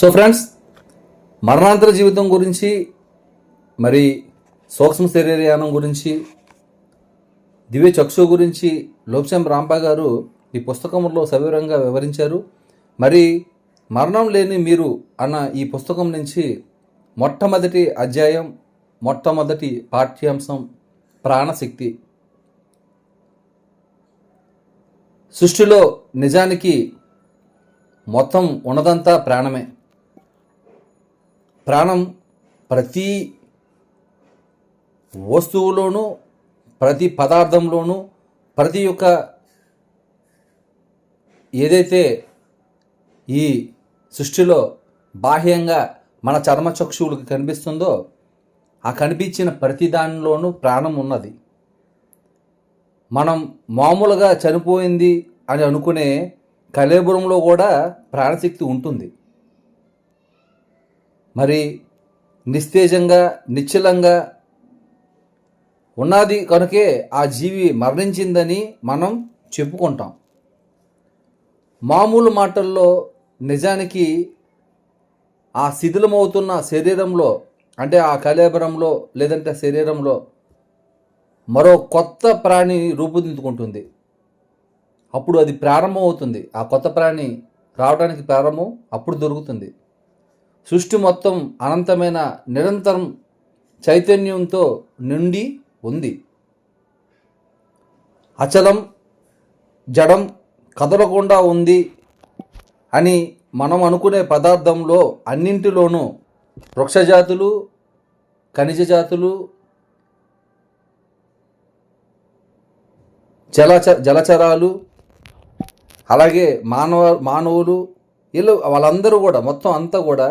So friends మరణాంతర జీవితం గురించి మరి సూక్ష్మ శరీరయానం గురించి దివ్య చక్షు గురించి లోక్సం రాంపా గారు ఈ పుస్తకంలో సవివరంగా వివరించారు. మరి మరణం లేని మీరు అన్న ఈ పుస్తకం నుంచి మొట్టమొదటి అధ్యాయం మొట్టమొదటి పాఠ్యాంశం ప్రాణశక్తి. సృష్టిలో నిజానికి మొత్తం ఉన్నదంతా ప్రాణమే. ప్రాణం ప్రతి వస్తువులోనూ ప్రతి పదార్థంలోనూ ప్రతి ఒక్క ఏదైతే ఈ సృష్టిలో బాహ్యంగా మన చర్మచక్షువులకు కనిపిస్తుందో ఆ కనిపించిన ప్రతి దానిలోనూ ప్రాణం ఉన్నది. మనం మామూలుగా చనిపోయింది అని అనుకునే కలేబురంలో కూడా ప్రాణశక్తి ఉంటుంది. మరి నిస్తేజంగా నిశ్చలంగా ఉన్నది కనుకే ఆ జీవి మరణించిందని మనం చెప్పుకుంటాం. మామూలు మాటల్లో నిజానికి ఆ శిథిలమవుతున్న శరీరంలో అంటే ఆ కలేబరంలో లేదంటే శరీరంలో మరో కొత్త ప్రాణి రూపుదిద్దుకుంటుంది. అప్పుడు అది ప్రారంభం అవుతుంది ఆ కొత్త ప్రాణి రావడానికి ప్రారంభం అప్పుడు దొరుకుతుంది. సృష్టి మొత్తం అనంతమైన నిరంతరం చైతన్యంతో నిండి ఉంది. అచలం జడం కదలకుండా ఉంది అని మనం అనుకునే పదార్థంలో అన్నింటిలోనూ వృక్షజాతులు ఖనిజ జాతులు జలచ జలచరాలు అలాగే మానవ మానవులు వీళ్ళు వాళ్ళందరూ కూడా మొత్తం అంతా కూడా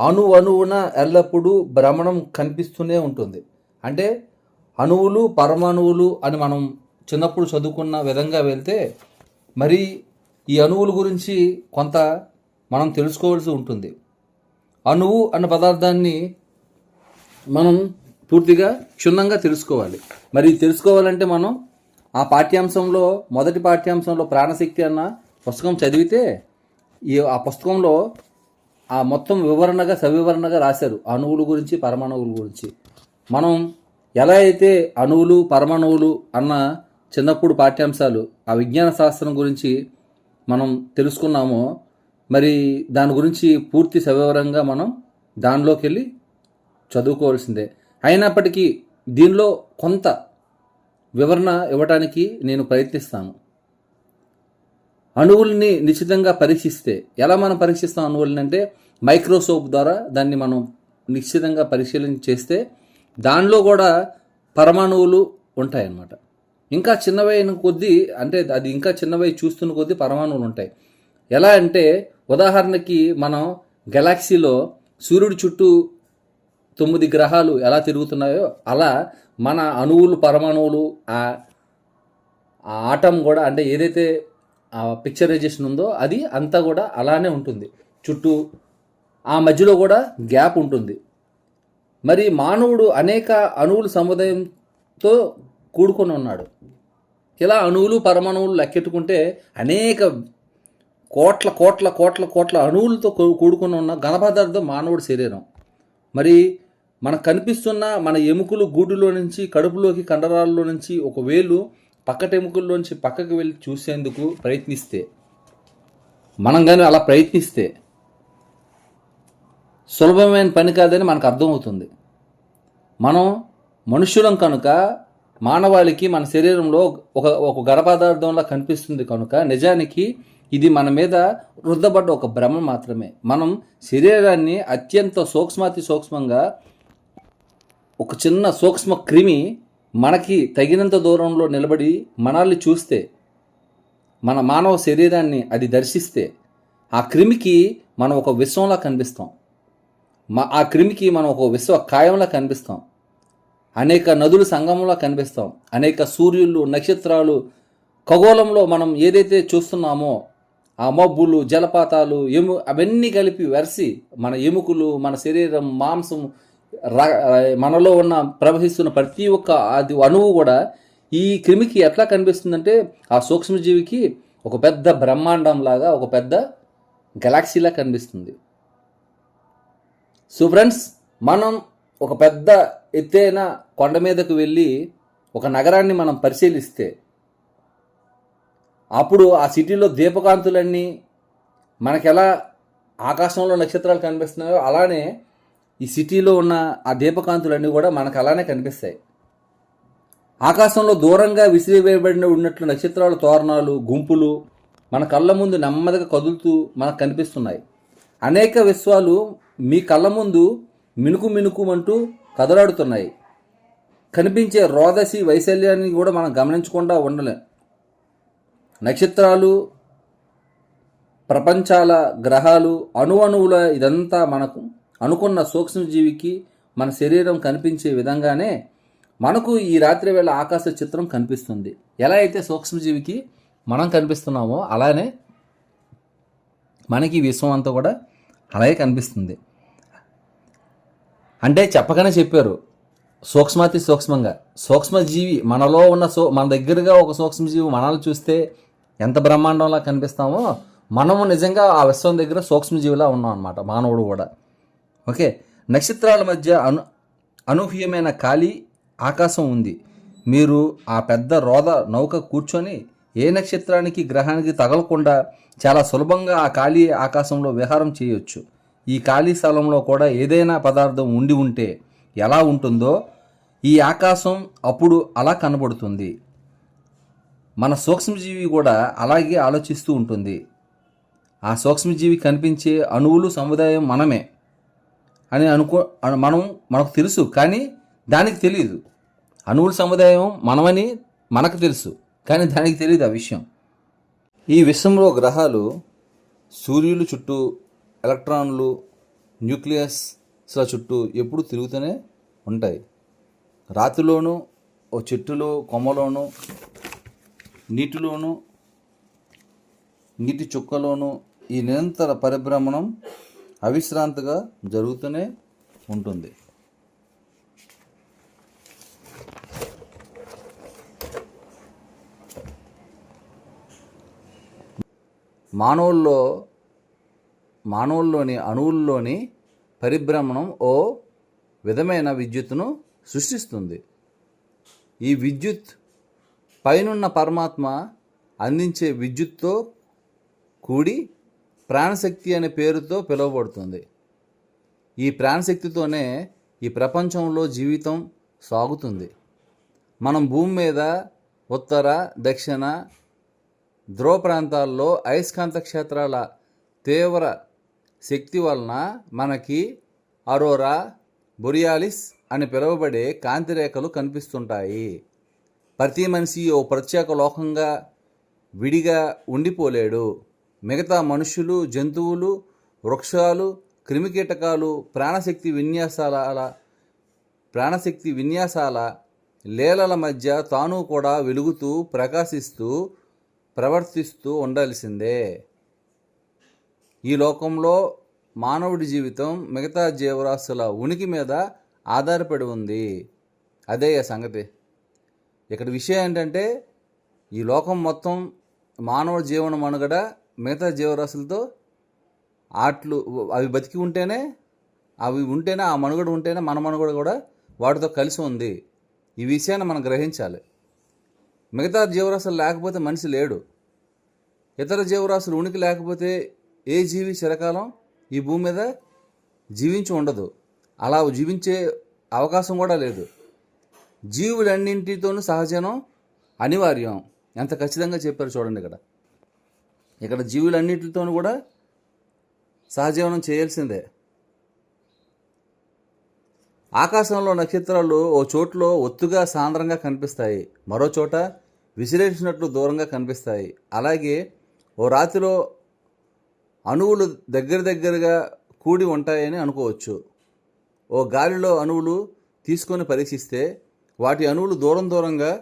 అణు అణువున ఎల్లప్పుడూ భ్రమణం కనిపిస్తూనే ఉంటుంది. అంటే అణువులు పరమాణువులు అని మనం చిన్నప్పుడు చదువుకున్న విధంగా వెళ్తే మరి ఈ అణువుల గురించి కొంత మనం తెలుసుకోవాల్సి ఉంటుంది. అణువు అన్న పదార్థాన్ని మనం పూర్తిగా క్షుణ్ణంగా తెలుసుకోవాలి. మరి తెలుసుకోవాలంటే మనం ఆ పాఠ్యాంశంలో మొదటి పాఠ్యాంశంలో ప్రాణశక్తి అన్న పుస్తకం చదివితే ఈ ఆ పుస్తకంలో ఆ మొత్తం వివరణగా సవివరణగా రాశారు అణువుల గురించి పరమాణువుల గురించి. మనం ఎలా అయితే అణువులు పరమాణువులు అన్న చిన్నప్పుడు పాఠ్యాంశాలు ఆ విజ్ఞాన శాస్త్రం గురించి మనం తెలుసుకున్నామో మరి దాని గురించి పూర్తి సవివరంగా మనం దానిలోకి వెళ్ళి చదువుకోవాల్సిందే. అయినప్పటికీ దీనిలో కొంత వివరణ ఇవ్వడానికి నేను ప్రయత్నిస్తాను. అణువుల్ని నిశ్చితంగా పరీక్షిస్తే ఎలా మనం పరీక్షిస్తాం అణువులని అంటే మైక్రోస్కోప్ ద్వారా దాన్ని మనం నిశ్చితంగా పరిశీలన చేస్తే దానిలో కూడా పరమాణువులు ఉంటాయన్నమాట. ఇంకా చిన్నవైన కొద్దీ అంటే అది ఇంకా చిన్నవై చూస్తున్న కొద్దీ పరమాణువులు ఉంటాయి. ఎలా అంటే ఉదాహరణకి మనం గెలాక్సీలో సూర్యుడి చుట్టూ తొమ్మిది గ్రహాలు ఎలా తిరుగుతున్నాయో అలా మన అణువులు పరమాణువులు ఆ ఆ ఆటం కూడా అంటే ఏదైతే పిక్చరైజేషన్ ఉందో అది అంతా కూడా అలానే ఉంటుంది. చుట్టూ ఆ మధ్యలో కూడా గ్యాప్ ఉంటుంది. మరి మానవుడు అనేక అణువుల సముదాయంతో కూడుకొని ఉన్నాడు. ఇలా అణువులు పరమాణువులు లెక్కెట్టుకుంటే అనేక కోట్ల కోట్ల కోట్ల కోట్ల అణువులతో కూడుకుని కూడుకొని ఉన్న ఘనపదార్థం మానవుడి శరీరం. మరి మనకు కనిపిస్తున్న మన ఎముకలు గూడులో నుంచి కడుపులోకి కండరాల్లో నుంచి ఒక వేలు పక్కటెముకల్లోంచి పక్కకు పక్కకి వెళ్ళి చూసేందుకు ప్రయత్నిస్తే మనం కానీ అలా ప్రయత్నిస్తే సులభమైన పని కాదని మనకు అర్థమవుతుంది. మనం మనుష్యులం కనుక మానవాళికి మన శరీరంలో ఒక ఒక గర్భపదార్థంలా కనిపిస్తుంది కనుక నిజానికి ఇది మన మీద రుద్దబడ్డ ఒక భ్రమ మాత్రమే. మనం శరీరాన్ని అత్యంత సూక్ష్మాతి సూక్ష్మంగా ఒక చిన్న సూక్ష్మ క్రిమి మనకి తగినంత దూరంలో నిలబడి మనల్ని చూస్తే మన మానవ శరీరాన్ని అది దర్శిస్తే ఆ క్రిమికి మనం ఒక విశ్వంలా కనిపిస్తాం. మా ఆ క్రిమికి మనం ఒక విశ్వ కాయంలా కనిపిస్తాం. అనేక నదులు సంగమంలో కనిపిస్తాం. అనేక సూర్యులు నక్షత్రాలు ఖగోళంలో మనం ఏదైతే చూస్తున్నామో ఆ మబ్బులు జలపాతాలు ఎము అవన్నీ కలిపి వెరసి మన ఎముకలు మన శరీరం మాంసం మనలో ఉన్న ప్రవహిస్తున్న ప్రతి ఒక్క అది అణువు కూడా ఈ క్రిమికి ఎట్లా కనిపిస్తుందంటే ఆ సూక్ష్మజీవికి ఒక పెద్ద బ్రహ్మాండం లాగా ఒక పెద్ద గెలాక్సీలా కనిపిస్తుంది. సో ఫ్రెండ్స్ మనం ఒక పెద్ద ఎత్తైన కొండ మీదకు వెళ్ళి ఒక నగరాన్ని మనం పరిశీలిస్తే అప్పుడు ఆ సిటీలో దీపకాంతులన్నీ మనకెలా ఆకాశంలో నక్షత్రాలు కనిపిస్తున్నాయో అలానే ఈ సిటీలో ఉన్న ఆ దీపకాంతులన్నీ కూడా మనకు అలానే కనిపిస్తాయి. ఆకాశంలో దూరంగా విసిరివేయబడిన ఉన్నట్లు నక్షత్రాల తోరణాలు గుంపులు మన కళ్ళ ముందు నెమ్మదిగా కదులుతూ మనకు కనిపిస్తున్నాయి. అనేక విశ్వాలు మీ కళ్ళ ముందు మినుకు మినుకుమంటూ కదలాడుతున్నాయి. కనిపించే రోదసి వైశల్యాన్ని కూడా మనం గమనించకుండా ఉండలేం. నక్షత్రాలు ప్రపంచాల గ్రహాలు అణువణువుల ఇదంతా మనకు అనుకున్న సూక్ష్మజీవికి మన శరీరం కనిపించే విధంగానే మనకు ఈ రాత్రి వేళ ఆకాశ చిత్రం కనిపిస్తుంది. ఎలా అయితే సూక్ష్మజీవికి మనం కనిపిస్తున్నామో అలానే మనకి ఈ విశ్వం అంతా కూడా అలాగే కనిపిస్తుంది. అంటే చెప్పగానే చెప్పారు సూక్ష్మాతి సూక్ష్మంగా. సూక్ష్మజీవి మనలో ఉన్న సో మన దగ్గరగా ఒక సూక్ష్మజీవి మనల్ని చూస్తే ఎంత బ్రహ్మాండంలా కనిపిస్తామో మనము నిజంగా ఆ విశ్వం దగ్గర సూక్ష్మజీవిలా ఉన్నాం అనమాట మానవుడు కూడా. ఓకే. నక్షత్రాల మధ్య అను అనూహ్యమైన ఖాళీ ఆకాశం ఉంది. మీరు ఆ పెద్ద రోద నౌక కూర్చొని ఏ నక్షత్రానికి గ్రహానికి తగలకుండా చాలా సులభంగా ఆ ఖాళీ ఆకాశంలో విహారం చేయొచ్చు. ఈ ఖాళీ స్థలంలో కూడా ఏదైనా పదార్థం ఉండి ఉంటే ఎలా ఉంటుందో ఈ ఆకాశం అప్పుడు అలా కనబడుతుంది. మన సూక్ష్మజీవి కూడా అలాగే ఆలోచిస్తూ ఉంటుంది. ఆ సూక్ష్మజీవి కనిపించే అణువులు సముదాయం మనమే. అని అనుకో మనం మనకు తెలుసు కానీ దానికి తెలియదు అణువుల సముదాయం మనమని మనకు తెలుసు కానీ దానికి తెలియదు ఆ విషయం. ఈ విశ్వంలో గ్రహాలు సూర్యులు చుట్టూ ఎలక్ట్రాన్లు న్యూక్లియస్ల చుట్టూ ఎప్పుడు తిరుగుతూనే ఉంటాయి. రాతిలోనూ ఓ చెట్టులో కొమ్మలోనూ నీటిలోనూ నీటి చుక్కలోనూ ఈ నిరంతర పరిభ్రమణం అవిశ్రాంతిగా జరుగుతూనే ఉంటుంది. మానవుల్లో మానవుల్లోని అణువుల్లోని పరిభ్రమణం ఓ విధమైన విద్యుత్తును సృష్టిస్తుంది. ఈ విద్యుత్ పైనున్న పరమాత్మ అందించే విద్యుత్తో కూడి ప్రాణశక్తి అనే పేరుతో పిలువబడుతుంది. ఈ ప్రాణశక్తితోనే ఈ ప్రపంచంలో జీవితం సాగుతుంది. మనం భూమి మీద ఉత్తర దక్షిణ ధ్రువ ప్రాంతాల్లో అయస్కాంత క్షేత్రాల తీవ్ర శక్తి వలన మనకి అరోరా బొరియాలిస్ అని పిలువబడే కాంతి రేఖలు కనిపిస్తుంటాయి. ప్రతి మనిషి ఓ ప్రత్యేక లోకంగా విడిగా ఉండిపోలేడు. మిగతా మనుషులు జంతువులు వృక్షాలు క్రిమికీటకాలు ప్రాణశక్తి విన్యాసాల ప్రాణశక్తి విన్యాసాల లీలల మధ్య తాను కూడా వెలుగుతూ ప్రకాశిస్తూ ప్రవర్తిస్తూ ఉండాల్సిందే. ఈ లోకంలో మానవుడి జీవితం మిగతా జీవరాశుల ఉనికి మీద ఆధారపడి ఉంది. అదే ఆ సంగతి. ఇక్కడ విషయం ఏంటంటే ఈ లోకం మొత్తం మానవ జీవనం మనుగడ మిగతా జీవరాశులతో ఆట్లు అవి బతికి ఉంటేనే అవి ఉంటేనే ఆ మనుగడ ఉంటేనే మన మనుగడ కూడా వాటితో కలిసి ఉంది. ఈ విషయాన్ని మనం గ్రహించాలి. మిగతా జీవరాశులు లేకపోతే మనిషి లేడు. ఇతర జీవరాశులు ఉనికి లేకపోతే ఏ జీవి చిరకాలం ఈ భూమి మీద జీవించి ఉండదు. అలా జీవించే అవకాశం కూడా లేదు. జీవులన్నింటితోనూ సహజనం అనివార్యం. ఎంత ఖచ్చితంగా చెప్పారు చూడండి ఇక్కడ. ఇక్కడ జీవులన్నింటితో కూడా సహజీవనం చేయాల్సిందే. ఆకాశంలో నక్షత్రాలు ఓ చోట్లో ఒత్తుగా సాంద్రంగా కనిపిస్తాయి. మరో చోట విసిరేసినట్లు దూరంగా కనిపిస్తాయి. అలాగే ఓ రాతిలో అణువులు దగ్గర దగ్గరగా కూడి ఉంటాయని అనుకోవచ్చు. ఓ గాలిలో అణువులు తీసుకొని పరీక్షిస్తే వాటి అణువులు దూరం దూరంగా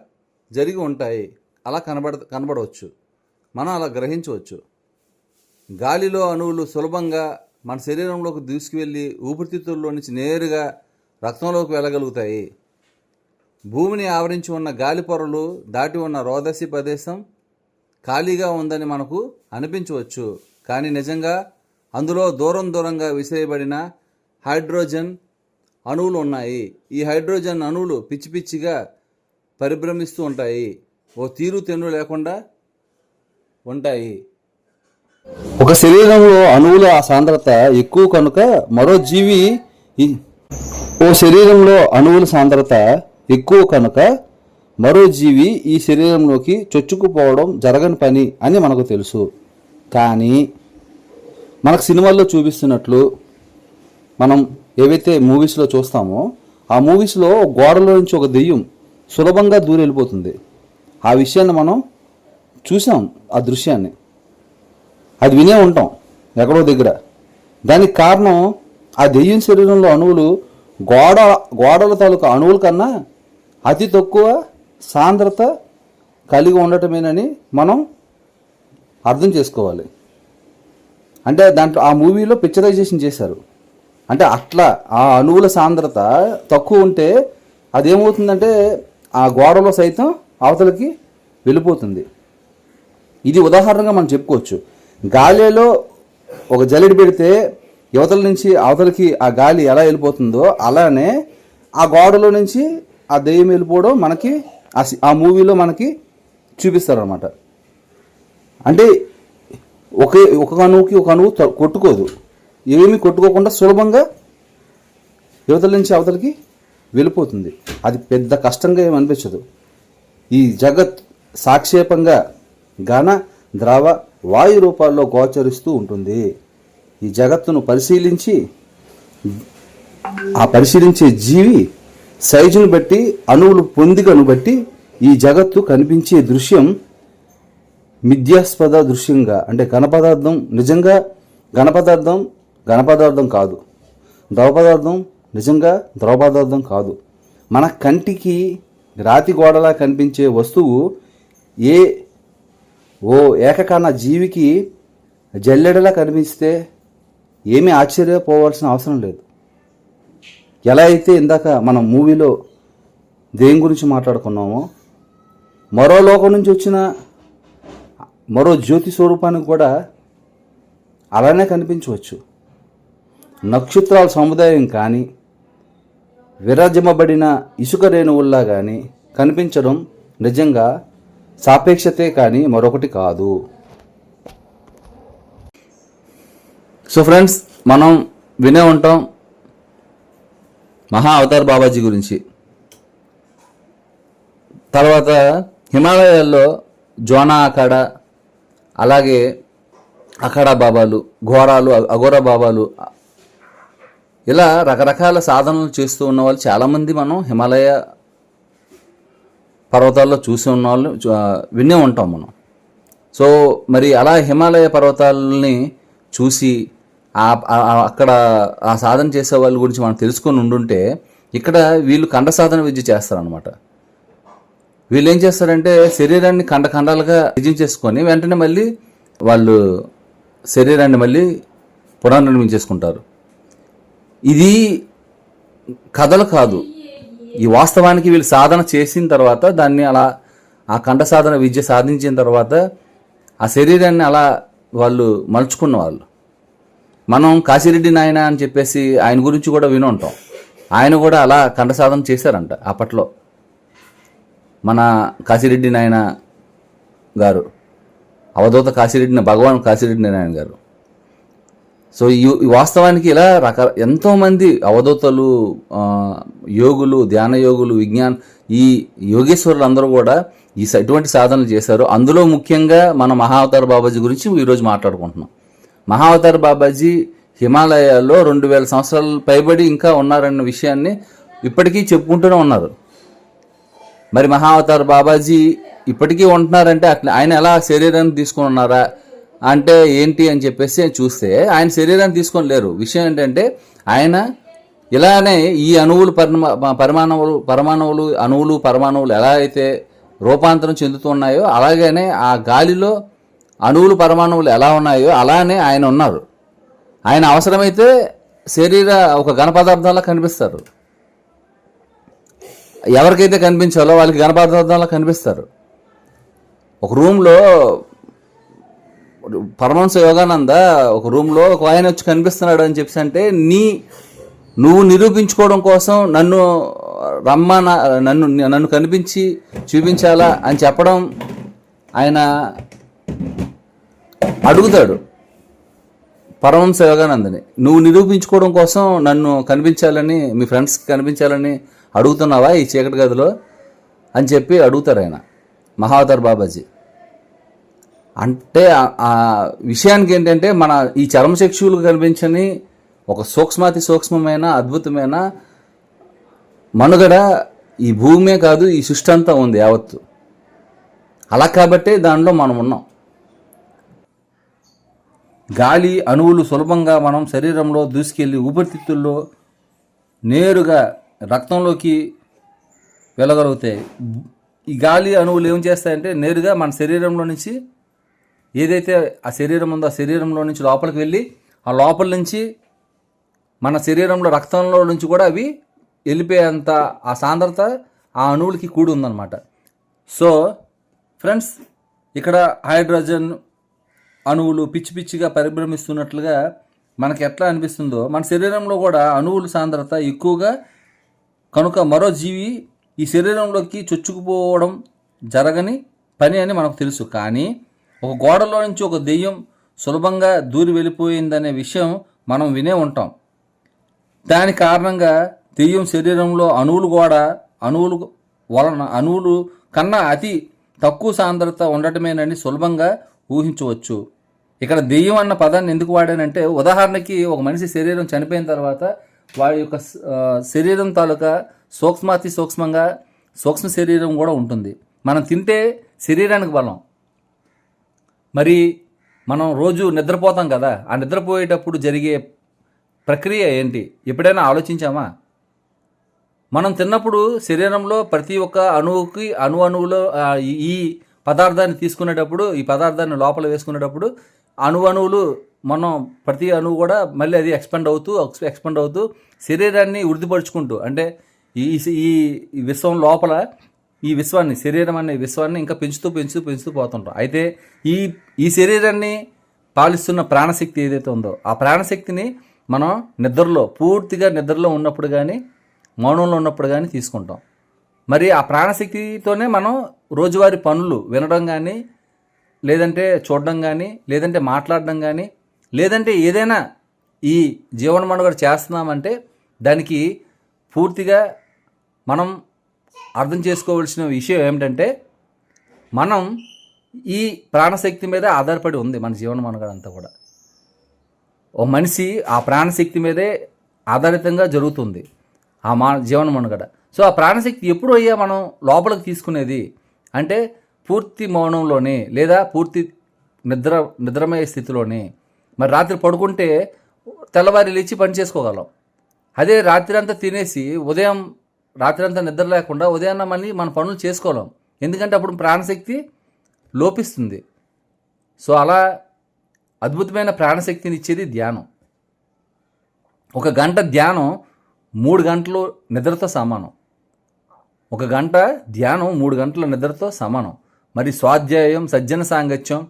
జరిగి ఉంటాయి. అలా కనబడ కనబడవచ్చు. మనం అలా గ్రహించవచ్చు. గాలిలో అణువులు సులభంగా మన శరీరంలోకి దూసుకువెళ్ళి ఊపిరితిత్తుల్లో నుంచి నేరుగా రక్తంలోకి వెళ్ళగలుగుతాయి. భూమిని ఆవరించి ఉన్న గాలి పొరలు దాటి ఉన్న రోదసి ప్రదేశం ఖాళీగా ఉందని మనకు అనిపించవచ్చు. కానీ నిజంగా అందులో దూరం దూరంగా విసిరేయబడిన హైడ్రోజన్ అణువులు ఉన్నాయి. ఈ హైడ్రోజన్ అణువులు పిచ్చి పిచ్చిగా పరిభ్రమిస్తూ ఉంటాయి. ఓ తీరు తెన్ను లేకుండా ఉంటాయి. ఒక శరీరంలో అణువుల సాంద్రత ఎక్కువ కనుక మరో జీవి ఓ శరీరంలో అణువుల సాంద్రత ఎక్కువ కనుక మరో జీవి ఈ శరీరంలోకి చొచ్చుకుపోవడం జరగని పని అని మనకు తెలుసు. కానీ మనకు సినిమాల్లో చూపిస్తున్నట్లు మనం ఏవైతే మూవీస్లో చూస్తామో ఆ మూవీస్లో గోడలో నుంచి ఒక దెయ్యం సులభంగా దూరి వెళ్ళిపోతుంది. ఆ విషయాన్ని మనం చూసాం ఆ దృశ్యాన్ని. అది వినే ఉంటాం ఎక్కడో దగ్గర. దానికి కారణం ఆ దెయ్యం శరీరంలో అణువులు గోడ గోడల తాలూకా అణువుల కన్నా అతి తక్కువ సాంద్రత కలిగి ఉండటమేనని మనం అర్థం చేసుకోవాలి. అంటే దాంట్లో ఆ మూవీలో పిక్చరైజేషన్ చేశారు. అంటే అట్లా ఆ అణువుల సాంద్రత తక్కువ ఉంటే అదేమవుతుందంటే ఆ గోడలో సైతం అవతలకి వెళ్ళిపోతుంది. ఇది ఉదాహరణగా మనం చెప్పుకోవచ్చు. గాలిలో ఒక జల్లెడ పెడితే యువతల నుంచి అవతలకి ఆ గాలి ఎలా వెళ్ళిపోతుందో అలానే ఆ గోడలో నుంచి ఆ దెయ్యం వెళ్ళిపోవడం మనకి ఆ ఆ మూవీలో మనకి చూపిస్తారు అనమాట అంటే ఒకే ఒక అణువుకి ఒక అణువు కొట్టుకోదు. ఏమీ కొట్టుకోకుండా సులభంగా యువతల నుంచి అవతలకి వెళ్ళిపోతుంది. అది పెద్ద కష్టంగా ఏమి అనిపించదు. ఈ జగత్ సాక్షేపంగా ఘన ద్రవ వాయు రూపాల్లో గోచరిస్తూ ఉంటుంది. ఈ జగత్తును పరిశీలించి ఆ పరిశీలించే జీవి సైజును బట్టి అణువులు పొందికను బట్టి ఈ జగత్తు కనిపించే దృశ్యం మిథ్యాస్పద దృశ్యంగా అంటే ఘనపదార్థం నిజంగా ఘనపదార్థం ఘనపదార్థం కాదు. ద్రవ పదార్థం నిజంగా ద్రవ పదార్థం కాదు. మన కంటికి రాతి గోడలా కనిపించే వస్తువు ఏ ఓ ఏకకాన జీవికి జల్లెడలా కనిపిస్తే ఏమీ ఆశ్చర్యపోవాల్సిన అవసరం లేదు. ఎలా అయితే ఇందాక మనం మూవీలో దేని గురించి మాట్లాడుకున్నామో మరో లోకం నుంచి వచ్చిన మరో జ్యోతి స్వరూపానికి కూడా అలానే కనిపించవచ్చు. నక్షత్రాల సముదాయం కానీ విరాజమబడిన ఇసుక రేణువుల్లా కానీ కనిపించడం నిజంగా సాపేక్షతే కానీ మరొకటి కాదు. సో ఫ్రెండ్స్ మనం వినే ఉంటాం మహా అవతార్ బాబాజీ గురించి. తర్వాత హిమాలయాల్లో జోనా అఖాడ అలాగే అఖాడా బాబాలు ఘోరాలు అఘోరా బాబాలు ఇలా రకరకాల సాధనలు చేస్తూ ఉన్న వాళ్ళు చాలామంది మనం హిమాలయ పర్వతాల్లో చూసి ఉన్న వాళ్ళు వినే ఉంటాం మనం. సో మరి అలా హిమాలయ పర్వతాలని చూసి అక్కడ ఆ సాధన చేసే వాళ్ళ గురించి మనం తెలుసుకొని ఉండుంటే ఇక్కడ వీళ్ళు కండ సాధన విద్య చేస్తారనమాట వీళ్ళు ఏం చేస్తారంటే శరీరాన్ని ఖండ ఖండాలుగా విభజించేసుకొని వెంటనే మళ్ళీ వాళ్ళు శరీరాన్ని మళ్ళీ పునర్నిర్మించేసుకుంటారు. ఇది కథలు కాదు. ఈ వాస్తవానికి వీళ్ళు సాధన చేసిన తర్వాత దాన్ని అలా ఆ కంఠ సాధన విద్య సాధించిన తర్వాత ఆ శరీరాన్ని అలా వాళ్ళు మలుచుకున్న వాళ్ళు మనం కాశీరెడ్డి నాయన అని చెప్పేసి ఆయన గురించి కూడా విని ఉంటాం ఆయన కూడా అలా కంఠ సాధన చేశారంట అప్పట్లో. మన కాశీరెడ్డి నాయన గారు అవధూత కాశీరెడ్డి భగవాన్ కాశీరెడ్డి నారాయణ గారు. సో ఈ వాస్తవానికి ఇలా రక ఎంతోమంది అవధూతలు యోగులు ధ్యాన యోగులు విజ్ఞాన్ ఈ యోగేశ్వరులు అందరూ కూడా ఈ స- ఇటువంటి సాధనలు చేశారు. అందులో ముఖ్యంగా మన మహావతార బాబాజీ గురించి ఈరోజు మాట్లాడుకుంటున్నాం. మహావతార బాబాజీ హిమాలయాల్లో రెండు వేల సంవత్సరాలు పైబడి ఇంకా ఉన్నారన్న విషయాన్ని ఇప్పటికీ చెప్పుకుంటూనే ఉన్నారు. మరి మహావతార్ బాబాజీ ఇప్పటికీ ఉంటున్నారంటే అట్లా ఆయన ఎలా శరీరాన్ని తీసుకొని ఉన్నారా? అంటే ఏంటి అని చెప్పేసి చూస్తే ఆయన శరీరాన్ని తీసుకొని లేరు. విషయం ఏంటంటే ఆయన ఇలానే ఈ అణువులు పరిమా పరిమాణములు పరమాణువులు అణువులు పరమాణువులు ఎలా అయితే రూపాంతరం చెందుతున్నాయో అలాగనే ఆ గాలిలో అణువులు పరమాణువులు ఎలా ఉన్నాయో అలానే ఆయన ఉన్నారు. ఆయన అవసరమైతే శరీర ఒక ఘన పదార్థంలా కనిపిస్తారు. ఎవరికైతే కనిపించాలో వాళ్ళకి గణపదార్థంలో కనిపిస్తారు. ఒక రూమ్లో పరమహంస యోగానంద ఒక రూమ్లో ఒక ఆయన వచ్చి కనిపిస్తున్నాడు అని చెప్పి అంటే నీ నువ్వు నిరూపించుకోవడం కోసం నన్ను రమ్మ నన్ను నన్ను కనిపించి చూపించాలా? అని చెప్పడం ఆయన అడుగుతాడు పరమహంస యోగానందని. నువ్వు నిరూపించుకోవడం కోసం నన్ను కనిపించాలని మీ ఫ్రెండ్స్కి కనిపించాలని అడుగుతున్నావా ఈ చీకటి గదిలో? అని చెప్పి అడుగుతారు ఆయన మహావతార్ బాబాజీ. అంటే ఆ- విషయానికి ఏంటంటే మన ఈ చర్మచక్షువులు కనిపించని ఒక సూక్ష్మాతి సూక్ష్మమైన అద్భుతమైన మనుగడ ఈ భూమే కాదు ఈ సృష్టి అంతా ఉంది యావత్తు. అలా కాబట్టే దానిలో మనం ఉన్నాం. గాలి అణువులు సులభంగా మనం శరీరంలో దూసుకెళ్ళి ఊపిరితిత్తుల్లో నేరుగా రక్తంలోకి వెళ్ళగలుగుతాయి ఈ గాలి అణువులు ఏం చేస్తాయంటే నేరుగా మన శరీరంలో నుంచి ఏదైతే ఆ శరీరం ఉందో ఆ శరీరంలో నుంచి లోపలికి వెళ్ళి ఆ లోపల నుంచి మన శరీరంలో రక్తంలో నుంచి కూడా అవి వెళ్ళిపోయేంత ఆ సాంద్రత ఆ అణువులకి కూడి ఉందన్నమాట. సో ఫ్రెండ్స్ ఇక్కడ హైడ్రోజన్ అణువులు పిచ్చి పిచ్చిగా పరిభ్రమిస్తున్నట్లుగా మనకి ఎట్లా అనిపిస్తుందో మన శరీరంలో కూడా అణువుల సాంద్రత ఎక్కువగా కనుక మరో జీవి ఈ శరీరంలోకి చొచ్చుకుపోవడం జరగని పని అని మనకు తెలుసు. కానీ ఒక గోడలో నుంచి ఒక దెయ్యం సులభంగా దూరి వెళ్ళిపోయిందనే విషయం మనం వినే ఉంటాం. దాని కారణంగా దెయ్యం శరీరంలో అణువులు కూడా అణువులు వలన అణువులు కన్నా అతి తక్కువ సాంద్రత ఉండటమేనని సులభంగా ఊహించవచ్చు. ఇక్కడ దెయ్యం అన్న పదాన్ని ఎందుకు వాడానంటే ఉదాహరణకి ఒక మనిషి శరీరం చనిపోయిన తర్వాత వాడి యొక్క శరీరం తాలూకా సూక్ష్మాతి సూక్ష్మంగా సూక్ష్మ శరీరం కూడా ఉంటుంది. మనం తింటే శరీరానికి బలం. మరి మనం రోజు నిద్రపోతాం కదా ఆ నిద్రపోయేటప్పుడు జరిగే ప్రక్రియ ఏంటి? ఎప్పుడైనా ఆలోచించామా? మనం తిన్నప్పుడు శరీరంలో ప్రతి ఒక్క అణువుకి అణు అణువులో ఈ- పదార్థాన్ని తీసుకునేటప్పుడు ఈ పదార్థాన్ని లోపల వేసుకునేటప్పుడు అణు అణువులు మనం ప్రతి అణువు కూడా మళ్ళీ అది ఎక్స్పెండ్ అవుతూ ఎక్స్పెండ్ అవుతూ శరీరాన్ని వృద్ధిపరుచుకుంటూ అంటే ఈ ఈ విశ్వం లోపల ఈ విశ్వాన్ని శరీరం అనే విశ్వాన్ని ఇంకా పెంచుతూ పెంచుతూ పెంచుతూ పోతుంటాం. అయితే ఈ ఈ శరీరాన్ని పాలిస్తున్న ప్రాణశక్తి ఏదైతే ఉందో ఆ ప్రాణశక్తిని మనం నిద్రలో పూర్తిగా నిద్రలో ఉన్నప్పుడు కానీ మౌనంలో ఉన్నప్పుడు కానీ తీసుకుంటాం. మరి ఆ ప్రాణశక్తితోనే మనం రోజువారీ పనులు వినడం కానీ లేదంటే చూడడం కానీ లేదంటే మాట్లాడడం కానీ లేదంటే ఏదైనా ఈ జీవన మనుగడ చేస్తున్నామంటే దానికి పూర్తిగా మనం అర్థం చేసుకోవాల్సిన విషయం ఏమిటంటే మనం ఈ ప్రాణశక్తి మీద ఆధారపడి ఉంది మన జీవన మనగడంతా అంతా కూడా. ఓ మనిషి ఆ ప్రాణశక్తి మీదే ఆధారితంగా జరుగుతుంది ఆ మా జీవన మనుగడ సో ఆ ప్రాణశక్తి ఎప్పుడు అయ్యా మనం లోపలికి తీసుకునేది? అంటే పూర్తి మౌనంలోనే లేదా పూర్తి నిద్ర నిద్రమయ స్థితిలోనే. మరి రాత్రి పడుకుంటే తెల్లవారి లేచి పని చేసుకోగలం. అదే రాత్రి అంతా తినేసి ఉదయం రాత్రి అంతా నిద్ర లేకుండా ఉదయాన్న మళ్ళీ మన పనులు చేసుకోలేం. ఎందుకంటే అప్పుడు ప్రాణశక్తి లోపిస్తుంది. సో అలా అద్భుతమైన ప్రాణశక్తిని ఇచ్చేది ధ్యానం. ఒక గంట ధ్యానం మూడు గంటలు నిద్రతో సమానం. ఒక గంట ధ్యానం మూడు గంటల నిద్రతో సమానం. మరి స్వాధ్యాయం సజ్జన సాంగత్యం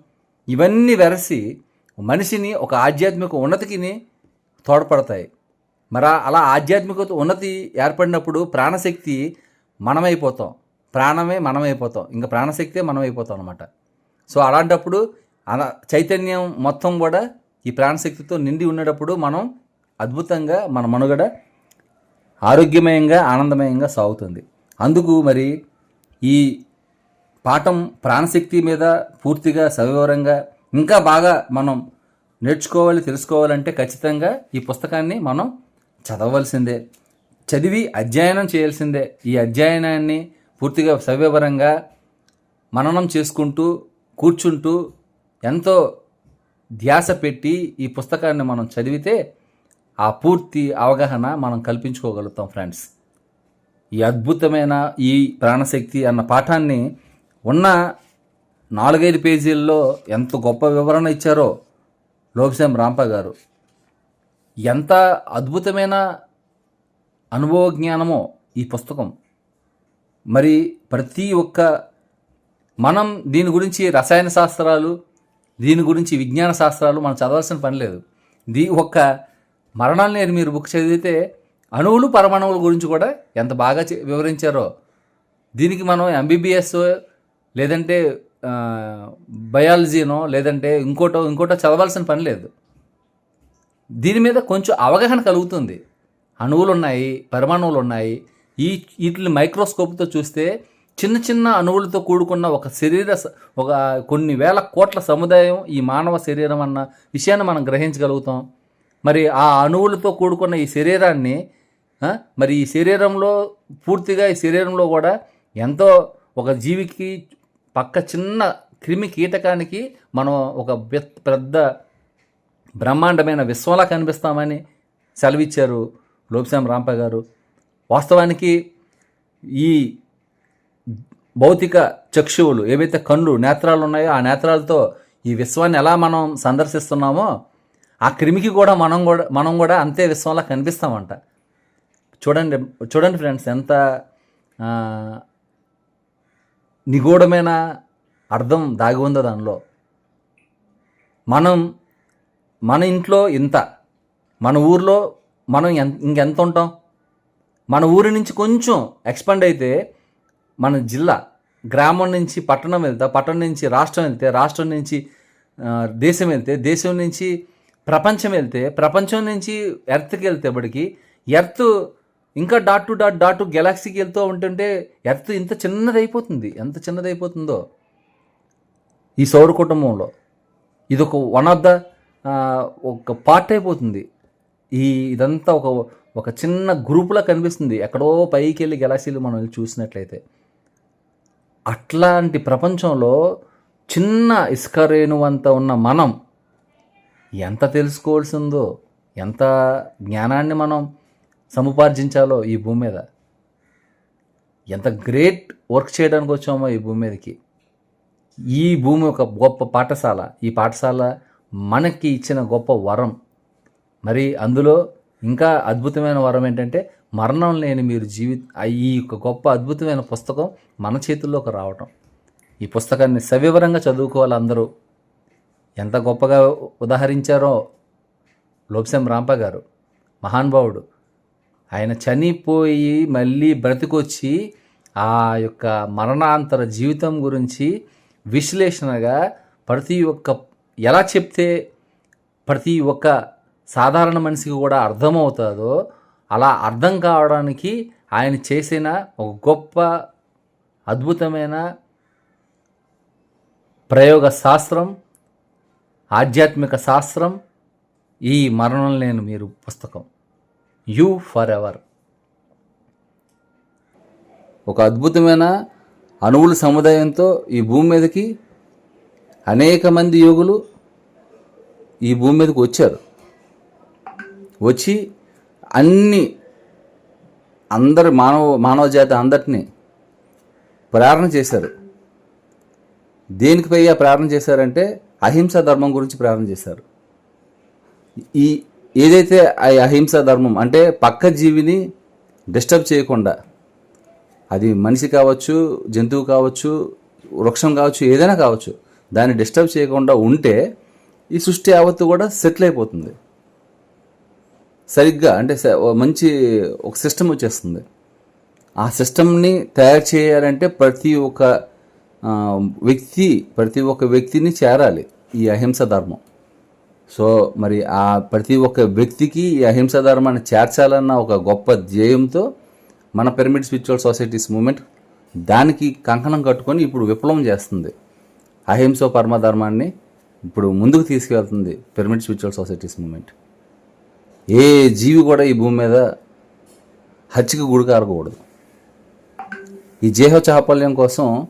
ఇవన్నీ వెరసి మనిషిని ఒక ఆధ్యాత్మిక ఉన్నతికి తోడ్పడతాయి. మరి అలా ఆధ్యాత్మికత ఉన్నతి ఏర్పడినప్పుడు ప్రాణశక్తి మనమైపోతాం. ప్రాణమే మనమైపోతాం. ఇంకా ప్రాణశక్తే మనమైపోతాం అనమాట సో అలాంటప్పుడు అలా చైతన్యం మొత్తం కూడా ఈ ప్రాణశక్తితో నిండి ఉండేటప్పుడు మనం అద్భుతంగా మన మనుగడ ఆరోగ్యమయంగా ఆనందమయంగా సాగుతుంది. అందుకు మరి ఈ పాఠం ప్రాణశక్తి మీద పూర్తిగా సవివరంగా ఇంకా బాగా మనం నేర్చుకోవాలి తెలుసుకోవాలంటే ఖచ్చితంగా ఈ పుస్తకాన్ని మనం చదవలసిందే చదివి అధ్యయనం చేయాల్సిందే. ఈ అధ్యయనాన్ని పూర్తిగా సవివరంగా మననం చేసుకుంటూ కూర్చుంటూ ఎంతో ధ్యాస పెట్టి ఈ పుస్తకాన్ని మనం చదివితే ఆ పూర్తి అవగాహన మనం కల్పించుకోగలుగుతాం ఫ్రెండ్స్. ఈ అద్భుతమైన ఈ ప్రాణశక్తి అన్న పాఠాన్ని ఉన్న నాలుగైదు పేజీల్లో ఎంత గొప్ప వివరణ ఇచ్చారో లోక్సేం రాంప గారు. ఎంత అద్భుతమైన అనుభవ జ్ఞానమో ఈ పుస్తకం. మరి ప్రతి ఒక్క మనం దీని గురించి రసాయన శాస్త్రాలు దీని గురించి విజ్ఞాన శాస్త్రాలు మనం చదవాల్సిన పని లేదు. దీ ఒక్క మరణాలు నేను మీరు బుక్ చదివితే అణువులు పరమాణువుల గురించి కూడా ఎంత బాగా వివరించారో. దీనికి మనం ఎంబీబీఎస్ లేదంటే బయాలజీనో లేదంటే ఇంకోటో ఇంకోటో చదవాల్సిన పని లేదు. దీని మీద కొంచెం అవగాహన కలుగుతుంది. అణువులు ఉన్నాయి పరమాణువులు ఉన్నాయి ఈ వీటిని మైక్రోస్కోప్తో చూస్తే చిన్న చిన్న అణువులతో కూడుకున్న ఒక శరీర ఒక కొన్ని వేల కోట్ల సముదాయం ఈ మానవ శరీరం అన్న విషయాన్ని మనం గ్రహించగలుగుతాం. మరి ఆ అణువులతో కూడుకున్న ఈ శరీరాన్ని మరి ఈ శరీరంలో పూర్తిగా ఈ శరీరంలో కూడా ఎంతో ఒక జీవికి పక్క చిన్న క్రిమి కీటకానికి మనం ఒక పెద్ద బ్రహ్మాండమైన విశ్వంలా కనిపిస్తామని సెలవిచ్చారు లోపిశాం రాంప గారు. వాస్తవానికి ఈ భౌతిక చక్షువులు ఏవైతే కళ్ళు నేత్రాలు ఉన్నాయో ఆ నేత్రాలతో ఈ విశ్వాన్ని ఎలా మనం సందర్శిస్తున్నామో ఆ క్రిమికి కూడా మనం కూడా మనం కూడా అంతే విశ్వంలా కనిపిస్తామంట. చూడండి చూడండి ఫ్రెండ్స్ ఎంత నిగూఢమైన అర్థం దాగి ఉందో దానిలో. మనం మన ఇంట్లో ఇంత. మన ఊర్లో మనం ఎంత ఇంకెంత ఉంటాం మన ఊరి నుంచి కొంచెం ఎక్స్పాండ్ అయితే మన జిల్లా గ్రామం నుంచి పట్టణం వెళ్తే పట్టణం నుంచి రాష్ట్రం వెళ్తే రాష్ట్రం నుంచి దేశం వెళ్తే దేశం నుంచి ప్రపంచం వెళ్తే ప్రపంచం నుంచి ఎర్త్కి వెళ్తేప్పటికి ఎర్త్ ఇంకా dot to dot dot to గెలాక్సీకి వెళ్తూ ఉంటుంటే ఎర్త్ ఇంత చిన్నదైపోతుంది. ఎంత చిన్నదైపోతుందో. ఈ సౌర కుటుంబంలో. ఇది ఒక వన్ ఆఫ్ ద ఒక పార్ట్ అయిపోతుంది. ఈ ఇదంతా ఒక ఒక చిన్న గ్రూపులా కనిపిస్తుంది. ఎక్కడో పైకి వెళ్ళి గెలాక్సీలు మనం వెళ్ళి చూసినట్లయితే. అట్లాంటి ప్రపంచంలో చిన్న ఇసుక రేణువంత ఉన్న మనం ఎంత తెలుసుకోవాల్సిందో ఎంత జ్ఞానాన్ని మనం సముపార్జించాలో ఈ భూమి మీద. ఎంత గ్రేట్ వర్క్ చేయడానికి వచ్చామో ఈ భూమి మీదకి. ఈ భూమి ఒక గొప్ప పాఠశాల. ఈ పాఠశాల మనకి ఇచ్చిన గొప్ప వరం. మరి అందులో ఇంకా అద్భుతమైన వరం ఏంటంటే మరణం లేని మీరు జీవి ఈ యొక్క గొప్ప అద్భుతమైన పుస్తకం మన చేతుల్లోకి రావటం. ఈ పుస్తకాన్ని సవివరంగా చదువుకోవాలి అందరూ. ఎంత గొప్పగా ఉదాహరించారో లోప్సం రాంప గారు మహానుభావుడు ఆయన చనిపోయి మళ్ళీ బ్రతికొచ్చి ఆ యొక్క మరణాంతర జీవితం గురించి విశ్లేషణగా ప్రతి ఒక్క ఎలా చెప్తే ప్రతి ఒక్క సాధారణ మనిషికి కూడా అర్థమవుతుందో అలా అర్థం కావడానికి ఆయన చేసిన ఒక గొప్ప అద్భుతమైన ప్రయోగ శాస్త్రం ఆధ్యాత్మిక శాస్త్రం ఈ మరణం లేని మీరు పుస్తకం. యూ ఫర్ ఎవర్ ఒక అద్భుతమైన అణువుల సముదాయంతో ఈ భూమి మీదకి అనేక మంది యోగులు ఈ భూమి మీదకి వచ్చారు. వచ్చి అన్ని అందరి మానవ మానవ జాతి అందరినీ ప్రేరణ చేశారు. దేనికిపై పైగా ప్రేరణ చేశారంటే అహింసా ధర్మం గురించి ప్రేరణ చేశారు. ఈ ఏదైతే ఆ అహింసా ధర్మం అంటే పక్క జీవిని డిస్టర్బ్ చేయకుండా అది మనిషి కావచ్చు జంతువు కావచ్చు వృక్షం కావచ్చు ఏదైనా కావచ్చు దాన్ని డిస్టర్బ్ చేయకుండా ఉంటే ఈ సృష్టి యావత్తు కూడా సెటిల్ అయిపోతుంది. సరిగ్గా అంటే స- మంచి ఒక సిస్టమ్ వచ్చేస్తుంది. ఆ సిస్టమ్ని తయారు చేయాలంటే ప్రతి ఒక్క వ్యక్తి ప్రతి ఒక్క వ్యక్తిని చేరాలి ఈ అహింస ధర్మం. సో మరి ఆ ప్రతి ఒక్క వ్యక్తికి ఈ అహింస ధర్మాన్ని చేర్చాలన్న ఒక గొప్ప ధ్యేయంతో మన పిరమిడ్ స్పిరిచువల్ సొసైటీస్ మూమెంట్ దానికి కంకణం కట్టుకొని ఇప్పుడు విప్లవం చేస్తుంది. అహింస పరమధర్మాన్ని ఇప్పుడు ముందుకు తీసుకెళ్తుంది పిరమిడ్ స్పిరిచువల్ సొసైటీస్ మూమెంట్. ఏ జీవి కూడా ఈ భూమి మీద హత్యకు గుడి కారకూడదు ఈ జేహ చాపల్యం కోసం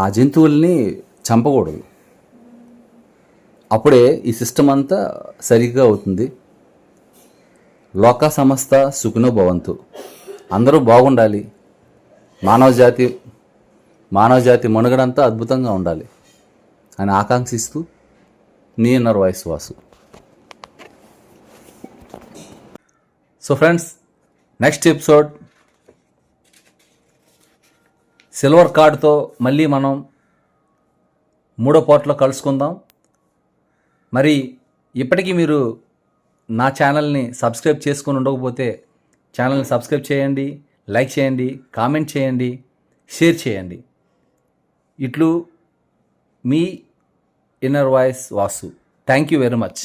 ఆ జంతువుల్ని చంపకూడదు. అప్పుడే ఈ సిస్టమ్ అంతా సరిగ్గా అవుతుంది. లోక సమస్త సుఖినో భవంతు. అందరూ బాగుండాలి. మానవ జాతి మానవజాతి మనుగడంతా అద్భుతంగా ఉండాలి అని ఆకాంక్షిస్తూ నీ అన్నారు voice Vasu. So friends next episode silver కార్డ్తో మళ్ళీ మనం మూడో పార్ట్లో కలుసుకుందాం. మరి ఇప్పటికీ మీరు నా ఛానల్ని సబ్స్క్రైబ్ చేసుకొని ఉండకపోతే ఛానల్ని సబ్స్క్రైబ్ చేయండి లైక్ చేయండి కామెంట్ చేయండి షేర్ చేయండి. ఇట్లు మీ inner voice Vasu. Thank you very much